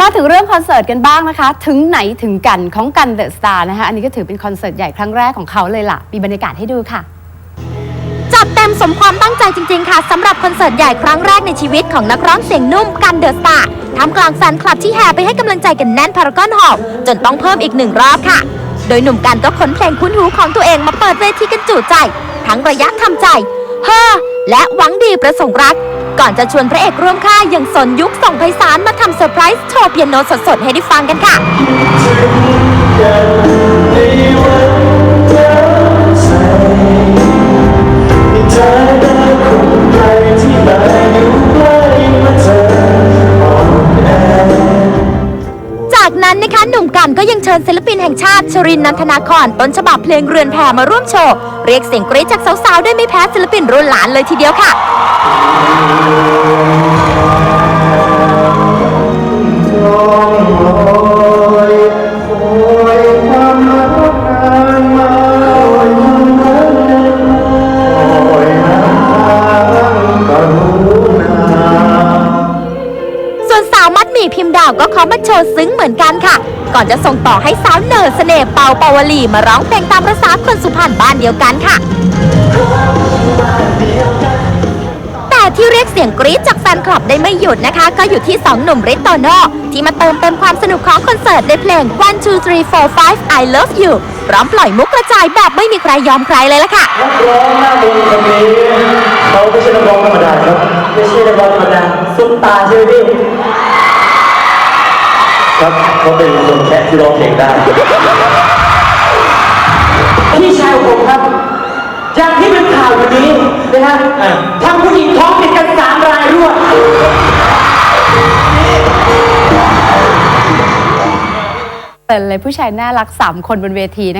มาถึงเรื่องคอนเสิร์ตกันบ้างนะคะ ถึงไหนถึงกันของกันเดอะสตาร์นะคะ อันนี้ก็ถือเป็นคอนเสิร์ตใหญ่ครั้งแรกของเขาเลยล่ะ มีบรรยากาศให้ดูค่ะ จัดเต็มสมความตั้งใจจริง ๆ ค่ะสำหรับคอนเสิร์ตใหญ่ครั้งแรกในชีวิตของนักร้องเสียงนุ่มกันเดอะสตาร์ท่ามกลางแฟนคลับที่แห่ไปให้กำลังใจกันแน่นพารากอนฮอลล์จนต้องเพิ่มอีกหนึ่งรอบค่ะ โดยหนุ่มกันก็ขนเพลงคุ้นหูของตัวเองมาเปิดเวทีกันจุใจ ทั้งระยะทำใจเฮ่อและหวังดีประสงค์รัก ก่อนจะชวนพระเอกร่วมค่ายอย่างสนยุคส่งไพศาลมาทำเซอร์ไพรส์โชว์เปียโนสดๆให้ได้ฟังกันค่ะ นั้นนะคะ หนุ่มกันก็ยังเชิญศิลปินแห่งชาติชรินนันทนาคอนต้นฉบับเพลงเรือนแพมาร่วมโชว์ เรียกเสียงกรี๊ดจากสาวๆ ได้ไม่แพ้ศิลปินรุ่นหลานเลยทีเดียวค่ะ สาวมัดหมี่พิมพ์ดาวก็ขอมาโชว์ซึ้งเหมือนกันค่ะ ก่อนจะส่งต่อให้สาวเนอร์เสน่ห์เปาเปาวลีมาร้องเพลงตามประษาคนสุพรรณบ้านเดียวกันค่ะ แต่ที่เรียกเสียงกรี๊ดจากแฟนคลับได้ไม่หยุดนะคะ ก็อยู่ที่สองหนุ่มริทโตโน่ที่มาเติมเต็มความสนุกของคอนเสิร์ตในเพลง one two three four five I love you พร้อมปล่อยมุกกระจายแบบไม่มีใครยอมใครเลยล่ะค่ะนักร้องหน้ามนต์คนนี้เขาไม่ใช่นักร้องธรรมดาครับไม่ใช่นักร้องธรรมดาซุปตาใช่ไหมพี่ ครับเขาเป็นคนแค่ที่ร้องเพลงได้พี่ชายของผมครับ อย่างที่เป็นข่าววันนี้นะฮะทำผู้หญิงท้องติดกันสามรายรวดเป็นเลยผู้ชายน่ารัก 3 คนบนเวทีนะคะ